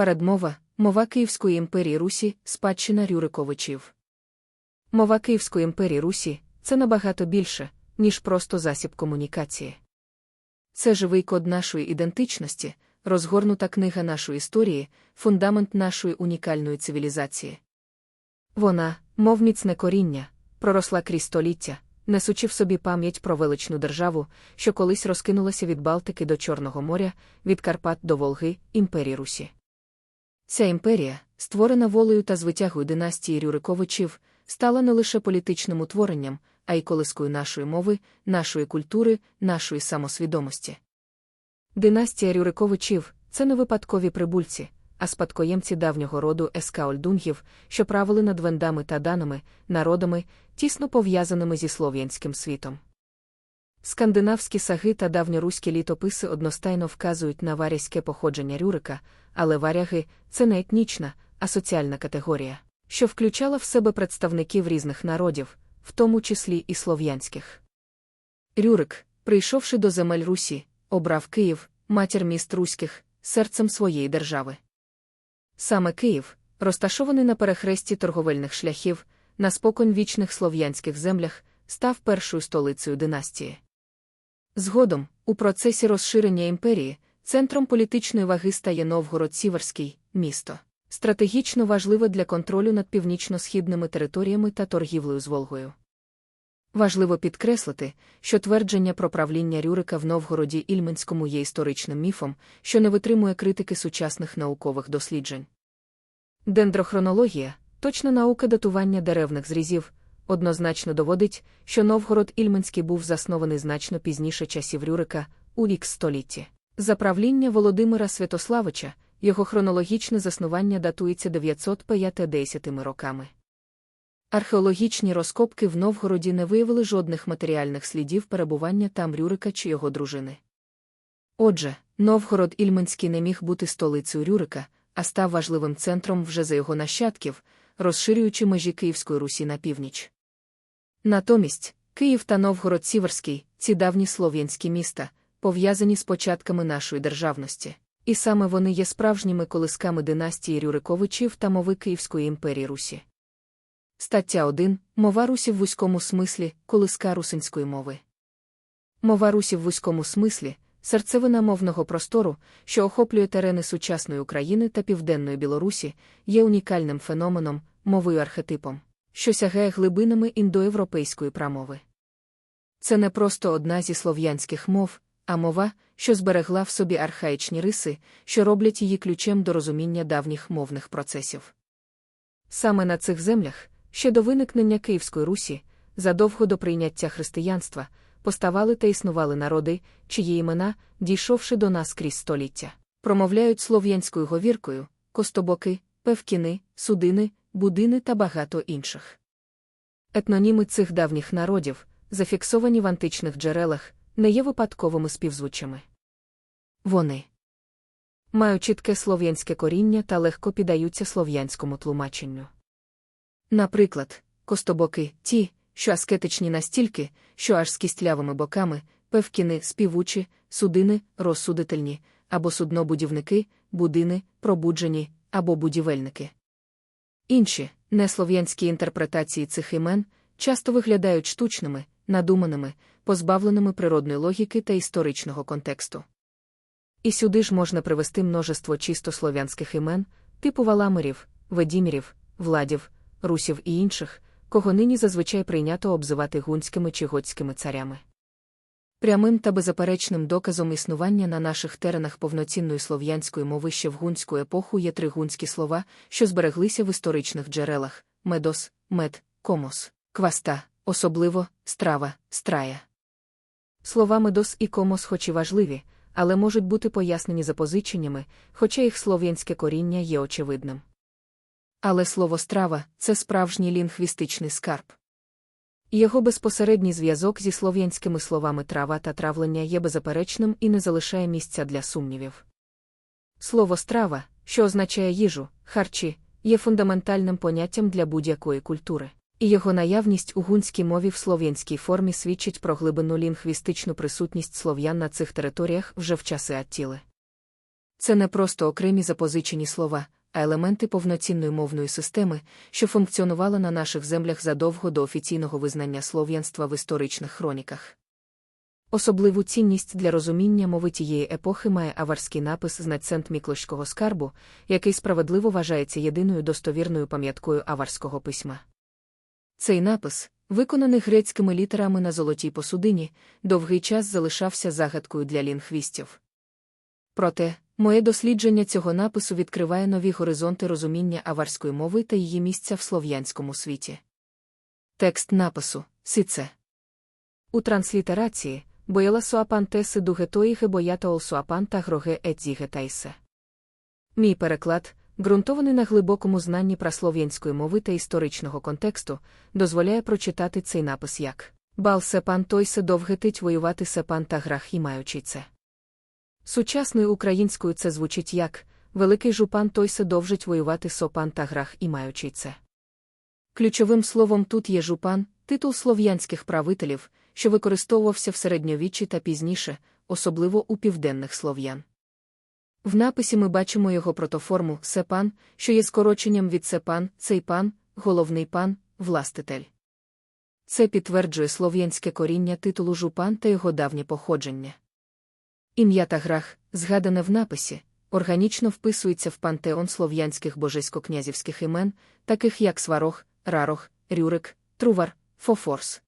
Передмова мова Київської імперії Русі, спадщина Рюриковичів. Мова Київської імперії Русі це набагато більше, ніж просто засіб комунікації. Це живий код нашої ідентичності, розгорнута книга нашої історії, фундамент нашої унікальної цивілізації. Вона, мов міцне коріння, проросла крізь століття, несучи в собі пам'ять про величну державу, що колись розкинулася від Балтики до Чорного моря, від Карпат до Волги, імперії Русі. Ця імперія, створена волею та звитягою династії Рюриковичів, стала не лише політичним утворенням, а й колискою нашої мови, нашої культури, нашої самосвідомості. Династія Рюриковичів це не випадкові прибульці, а спадкоємці давнього роду ескаольдунгів, що правили над вендами та даними, народами, тісно пов'язаними зі слов'янським світом. Скандинавські саги та давньоруські літописи одностайно вказують на варязьке походження Рюрика, але варяги це не етнічна, а соціальна категорія, що включала в себе представників різних народів, в тому числі і слов'янських. Рюрик, прийшовши до земель Русі, обрав Київ, матір міст руських, серцем своєї держави. Саме Київ, розташований на перехресті торговельних шляхів, на споконь вічних слов'янських землях, став першою столицею династії. Згодом, у процесі розширення імперії, центром політичної ваги стає Новгород Сіверський, місто, стратегічно важливе для контролю над північно-східними територіями та торгівлею з Волгою. Важливо підкреслити, що твердження про правління Рюрика в Новгороді Ільменському є історичним міфом, що не витримує критики сучасних наукових досліджень. Дендрохронологія, точна наука датування деревних зрізів, однозначно доводить, що Новгород Ільменський був заснований значно пізніше часів Рюрика, у вік столітті. За правління Володимира Святославича, його хронологічне заснування датується 950 роками. Археологічні розкопки в Новгороді не виявили жодних матеріальних слідів перебування там Рюрика чи його дружини. Отже, Новгород Ільменський не міг бути столицею Рюрика, а став важливим центром вже за його нащадків, розширюючи межі Київської Русі на північ. Натомість, Київ та Новгород Сіверський, ці давні слов'янські міста, пов'язані з початками нашої державності, і саме вони є справжніми колисками династії Рюриковичів та мови Київської імперії Русі. Стаття 1. Мова Русі в вузькому смислі, колиска русинської мови. Мова Русі в вузькому смислі серцевина мовного простору, що охоплює терени сучасної України та Південної Білорусі, є унікальним феноменом, мовою архетипом, що сягає глибинами індоєвропейської прамови. Це не просто одна зі слов'янських мов, а мова, що зберегла в собі архаїчні риси, що роблять її ключем до розуміння давніх мовних процесів. Саме на цих землях, ще до виникнення Київської Русі, задовго до прийняття християнства, поставали та існували народи, чиї імена, дійшовши до нас крізь століття, промовляють слов'янською говіркою, костобоки, певкіни, судини, будини та багато інших. Етноніми цих давніх народів, зафіксовані в античних джерелах, не є випадковими співзвучами. Вони мають чітке слов'янське коріння та легко піддаються слов'янському тлумаченню. Наприклад, костобоки ті, що аскетичні настільки, що аж з кістлявими боками, певкіни, співучі, судини, розсудительні, або суднобудівники, будини, пробуджені, або будівельники. Інші, неслов'янські інтерпретації цих імен часто виглядають штучними, надуманими, позбавленими природної логіки та історичного контексту. І сюди ж можна привести множество чисто слов'янських імен, типу валамерів, ведімірів, владів, русів і інших, кого нині зазвичай прийнято обзивати гунськими чи готськими царями. Прямим та беззаперечним доказом існування на наших теренах повноцінної слов'янської мови ще в гунську епоху є три гунські слова, що збереглися в історичних джерелах медос, мед, комос, кваста, особливо страва, страя. Слова медос і комос, хоч і важливі, але можуть бути пояснені запозиченнями, хоча їх слов'янське коріння є очевидним. Але слово страва це справжній лінгвістичний скарб. Його безпосередній зв'язок зі слов'янськими словами трава та травлення є беззаперечним і не залишає місця для сумнівів. Слово страва, що означає їжу, харчі, є фундаментальним поняттям для будь-якої культури, і його наявність у гунській мові в слов'янській формі свідчить про глибину лінгвістичну присутність слов'ян на цих територіях вже в часи Аттіли. Це не просто окремі запозичені слова, а елементи повноцінної мовної системи, що функціонували на наших землях задовго до офіційного визнання слов'янства в історичних хроніках. Особливу цінність для розуміння мови тієї епохи має аварський напис з нацент Міклощського скарбу, який справедливо вважається єдиною достовірною пам'яткою аварського письма. Цей напис, виконаний грецькими літерами на золотій посудині, довгий час залишався загадкою для лінгвістів. Проте, моє дослідження цього напису відкриває нові горизонти розуміння аварської мови та її місця в слов'янському світі. Текст напису Сице. У транслітерації бояла суапантеси дугетоїге боята олсуапан та гроге етзігетайсе. Мій переклад, ґрунтований на глибокому знанні праслов'янської мови та історичного контексту, дозволяє прочитати цей напис як Бал сепан той довгетить воювати сепан та грах і маючи це. Сучасною українською це звучить як Великий жупан той се довжить воювати сопан та грах і маючи це. Ключовим словом тут є жупан, титул слов'янських правителів, що використовувався в середньовіччі та пізніше, особливо у південних слов'ян. В написі ми бачимо його протоформу сепан, що є скороченням від сепан, цей пан, головний пан, властитель. Це підтверджує слов'янське коріння титулу жупан та його давнє походження. Ім'я та грах, згадане в написі, органічно вписується в пантеон слов'янських божесько-князівських імен, таких як Сварог, Рарох, Рюрик, Трувар, Фофорс.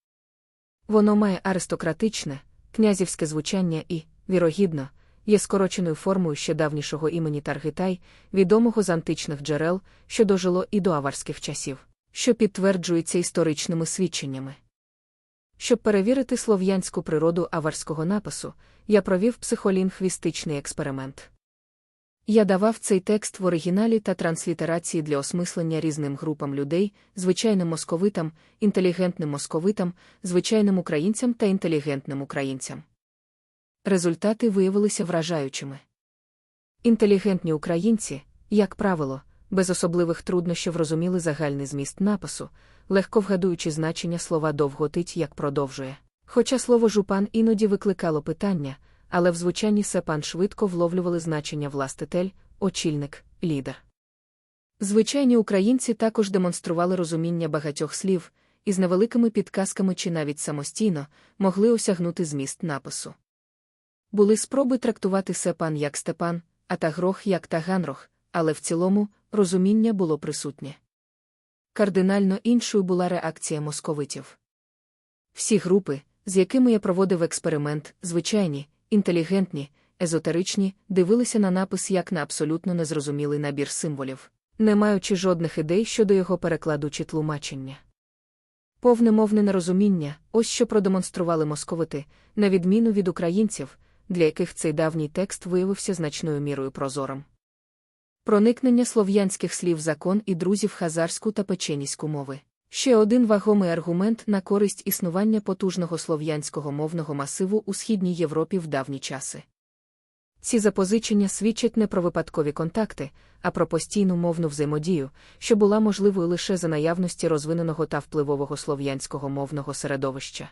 Воно має аристократичне, князівське звучання і, вірогідно, є скороченою формою ще давнішого імені Таргитай, відомого з античних джерел, що дожило і до аварських часів, що підтверджується історичними свідченнями. Щоб перевірити слов'янську природу аварського напису, я провів психолінгвістичний експеримент. Я давав цей текст в оригіналі та транслітерації для осмислення різним групам людей, звичайним московитам, інтелігентним московитам, звичайним українцям та інтелігентним українцям. Результати виявилися вражаючими. Інтелігентні українці, як правило, без особливих труднощів розуміли загальний зміст напису, легко вгадуючи значення слова довготить як продовжує. Хоча слово жупан іноді викликало питання, але в звучанні сепан швидко вловлювали значення властитель, очільник, лідер. Звичайні українці також демонстрували розуміння багатьох слів, і з невеликими підказками чи навіть самостійно могли осягнути зміст напису. Були спроби трактувати сепан як степан, а тагрох як таганрох, але в цілому розуміння було присутнє. Кардинально іншою була реакція московитів. Всі групи, з якими я проводив експеримент, звичайні, інтелігентні, езотеричні, дивилися на напис як на абсолютно незрозумілий набір символів, не маючи жодних ідей щодо його перекладу чи тлумачення. Повне мовне нерозуміння, ось що продемонстрували московити, на відміну від українців, для яких цей давній текст виявився значною мірою прозорим. Проникнення слов'янських слів закон і друзів хазарську та печеніську мови. Ще один вагомий аргумент на користь існування потужного слов'янського мовного масиву у Східній Європі в давні часи. Ці запозичення свідчать не про випадкові контакти, а про постійну мовну взаємодію, що була можливою лише за наявності розвиненого та впливового слов'янського мовного середовища.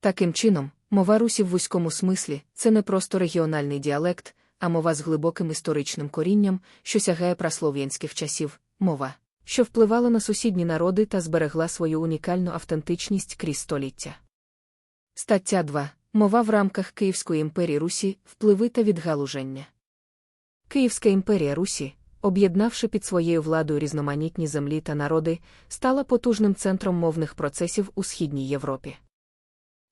Таким чином, мова Русі в вузькому смислі це не просто регіональний діалект, а мова з глибоким історичним корінням, що сягає праслов'янських часів, мова що впливала на сусідні народи та зберегла свою унікальну автентичність крізь століття. Стаття 2. Мова в рамках Київської імперії Русі, впливи та відгалуження. Київська імперія Русі, об'єднавши під своєю владою різноманітні землі та народи, стала потужним центром мовних процесів у Східній Європі.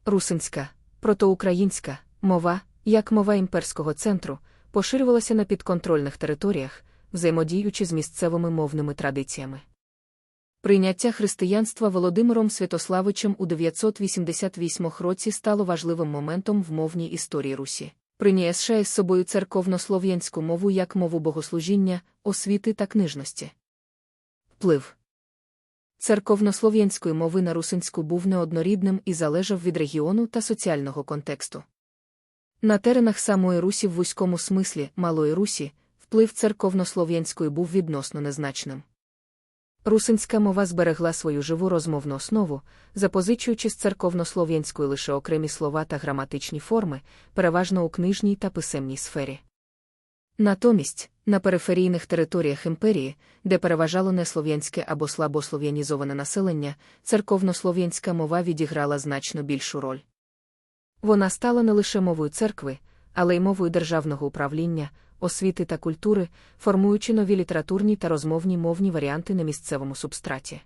Русинська, протоукраїнська мова, як мова імперського центру, поширювалася на підконтрольних територіях, взаємодіючи з місцевими мовними традиціями. Прийняття християнства Володимиром Святославичем у 988 році стало важливим моментом в мовній історії Русі. Прийняє з собою церковнослов'янську мову як мову богослужіння, освіти та книжності. Вплив церковнослов'янської мови на русинську був неоднорідним і залежав від регіону та соціального контексту. На теренах самої Русі в вузькому смислі Малої Русі вплив церковнослов'янської був відносно незначним. Русинська мова зберегла свою живу розмовну основу, запозичуючи з церковнослов'янської лише окремі слова та граматичні форми, переважно у книжній та писемній сфері. Натомість, на периферійних територіях імперії, де переважало неслов'янське або слабослов'янізоване населення, церковнослов'янська мова відіграла значно більшу роль. Вона стала не лише мовою церкви, але й мовою державного управління, освіти та культури, формуючи нові літературні та розмовні мовні варіанти на місцевому субстраті.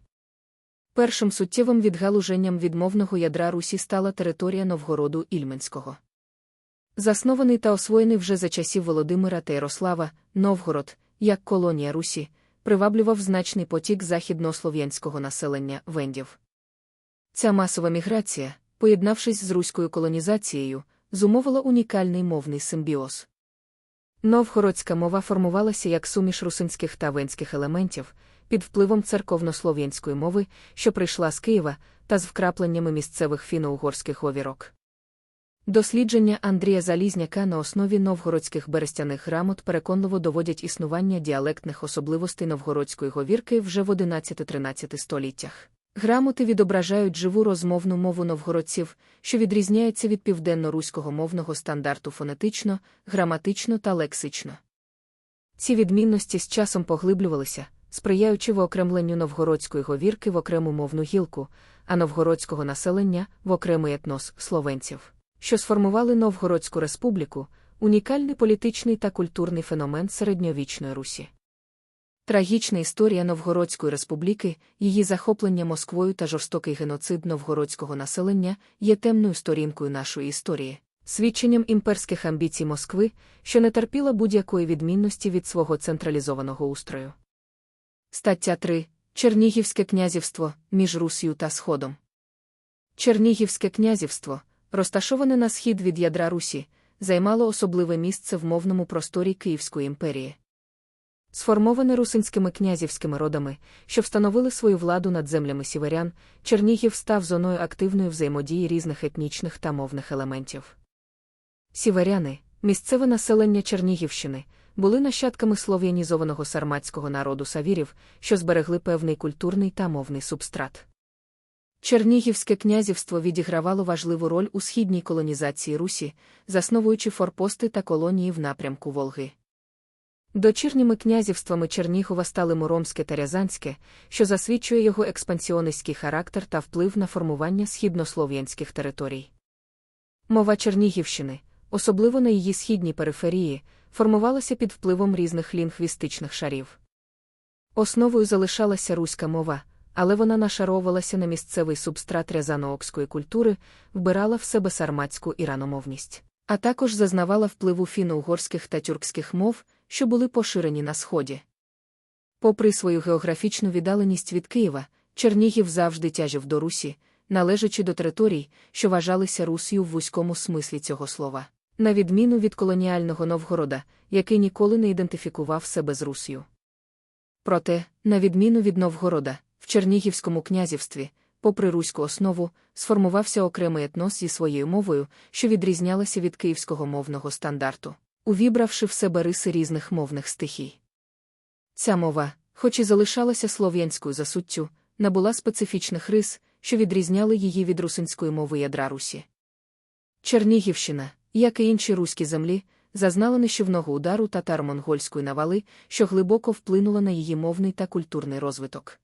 Першим суттєвим відгалуженням відмовного ядра Русі стала територія Новгороду Ільменського. Заснований та освоєний вже за часів Володимира та Ярослава, Новгород, як колонія Русі, приваблював значний потік західнослов'янського населення вендів. Ця масова міграція, поєднавшись з руською колонізацією, зумовила унікальний мовний симбіоз. Новгородська мова формувалася як суміш русинських та венських елементів, під впливом церковнослов'янської мови, що прийшла з Києва, та з вкрапленнями місцевих фіно-угорських говірок. Дослідження Андрія Залізняка на основі новгородських берестяних грамот переконливо доводять існування діалектних особливостей новгородської говірки вже в 11-13 століттях. Грамоти відображають живу розмовну мову новгородців, що відрізняється від південно-руського мовного стандарту фонетично, граматично та лексично. Ці відмінності з часом поглиблювалися, сприяючи виокремленню новгородської говірки в окрему мовну гілку, а новгородського населення в окремий етнос словенців, що сформували Новгородську республіку, унікальний політичний та культурний феномен середньовічної Русі. Трагічна історія Новгородської республіки, її захоплення Москвою та жорстокий геноцид новгородського населення є темною сторінкою нашої історії, свідченням імперських амбіцій Москви, що не терпіла будь-якої відмінності від свого централізованого устрою. Стаття 3. Чернігівське князівство між Русію та Сходом. Чернігівське князівство, розташоване на схід від ядра Русі, займало особливе місце в мовному просторі Київської імперії. Сформоване русинськими князівськими родами, що встановили свою владу над землями сіверян, Чернігів став зоною активної взаємодії різних етнічних та мовних елементів. Сіверяни, місцеве населення Чернігівщини, були нащадками слов'янізованого сарматського народу савірів, що зберегли певний культурний та мовний субстрат. Чернігівське князівство відігравало важливу роль у східній колонізації Русі, засновуючи форпости та колонії в напрямку Волги. Дочірніми князівствами Чернігова стали Муромське та Рязанське, що засвідчує його експансіонистський характер та вплив на формування східнослов'янських територій. Мова Чернігівщини, особливо на її східній периферії, формувалася під впливом різних лінгвістичних шарів. Основою залишалася руська мова, але вона нашаровувалася на місцевий субстрат рязаноокської культури, вбирала в себе сарматську іраномовність, а також зазнавала впливу фіно-угорських та тюркських мов що були поширені на Сході. Попри свою географічну віддаленість від Києва, Чернігів завжди тяжив до Русі, належачи до територій, що вважалися Русію в вузькому смислі цього слова, на відміну від колоніального Новгорода, який ніколи не ідентифікував себе з Русію. Проте, на відміну від Новгорода, в Чернігівському князівстві, попри руську основу, сформувався окремий етнос зі своєю мовою, що відрізнялася від київського мовного стандарту увібравши в себе риси різних мовних стихій. Ця мова, хоч і залишалася слов'янською за суттю, набула специфічних рис, що відрізняли її від русинської мови ядра Русі. Чернігівщина, як і інші руські землі, зазнала нищівного удару татаро-монгольської навали, що глибоко вплинула на її мовний та культурний розвиток.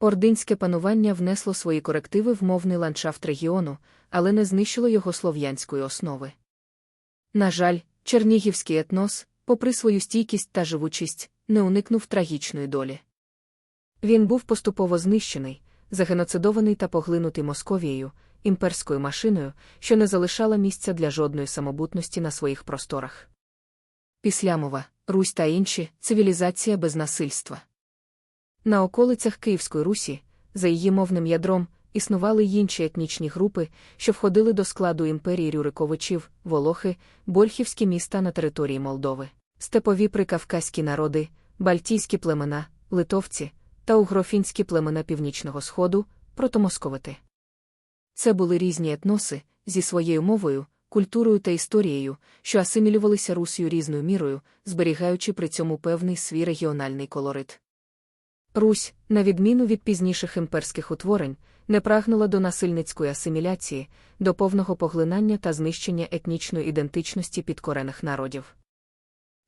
Ординське панування внесло свої корективи в мовний ландшафт регіону, але не знищило його слов'янської основи. На жаль, Чернігівський етнос, попри свою стійкість та живучість, не уникнув трагічної долі. Він був поступово знищений, загеноцидований та поглинутий Московією, імперською машиною, що не залишала місця для жодної самобутності на своїх просторах. Післямова, Русь та інші цивілізація без насильства. На околицях Київської Русі, за її мовним ядром, існували й інші етнічні групи, що входили до складу імперії Рюриковичів, Волохи, Больхівські міста на території Молдови, степові прикавказькі народи, бальтійські племена, литовці та угрофінські племена Північного Сходу, протомосковити. Це були різні етноси зі своєю мовою, культурою та історією, що асимілювалися Русію різною мірою, зберігаючи при цьому певний свій регіональний колорит. Русь, на відміну від пізніших імперських утворень, не прагнула до насильницької асиміляції, до повного поглинання та знищення етнічної ідентичності підкорених народів.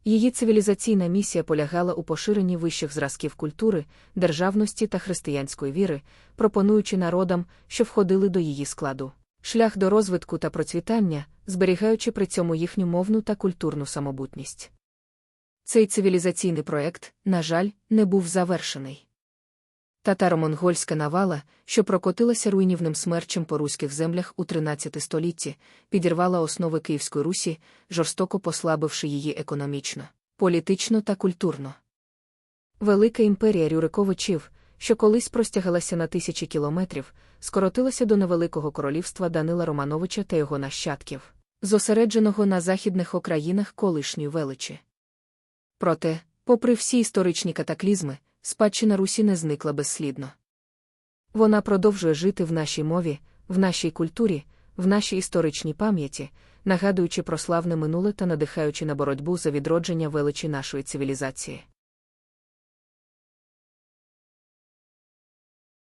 Її цивілізаційна місія полягала у поширенні вищих зразків культури, державності та християнської віри, пропонуючи народам, що входили до її складу, шлях до розвитку та процвітання, зберігаючи при цьому їхню мовну та культурну самобутність. Цей цивілізаційний проект, на жаль, не був завершений. Татаро-монгольська навала, що прокотилася руйнівним смерчем по руських землях у 13 столітті, підірвала основи Київської Русі, жорстоко послабивши її економічно, політично та культурно. Велика імперія Рюриковичів, що колись простягалася на тисячі кілометрів, скоротилася до невеликого королівства Данила Романовича та його нащадків, зосередженого на західних окраїнах колишньої величі. Проте, попри всі історичні катаклізми, спадщина Русі не зникла безслідно. Вона продовжує жити в нашій мові, в нашій культурі, в нашій історичній пам'яті, нагадуючи про славне минуле та надихаючи на боротьбу за відродження величі нашої цивілізації.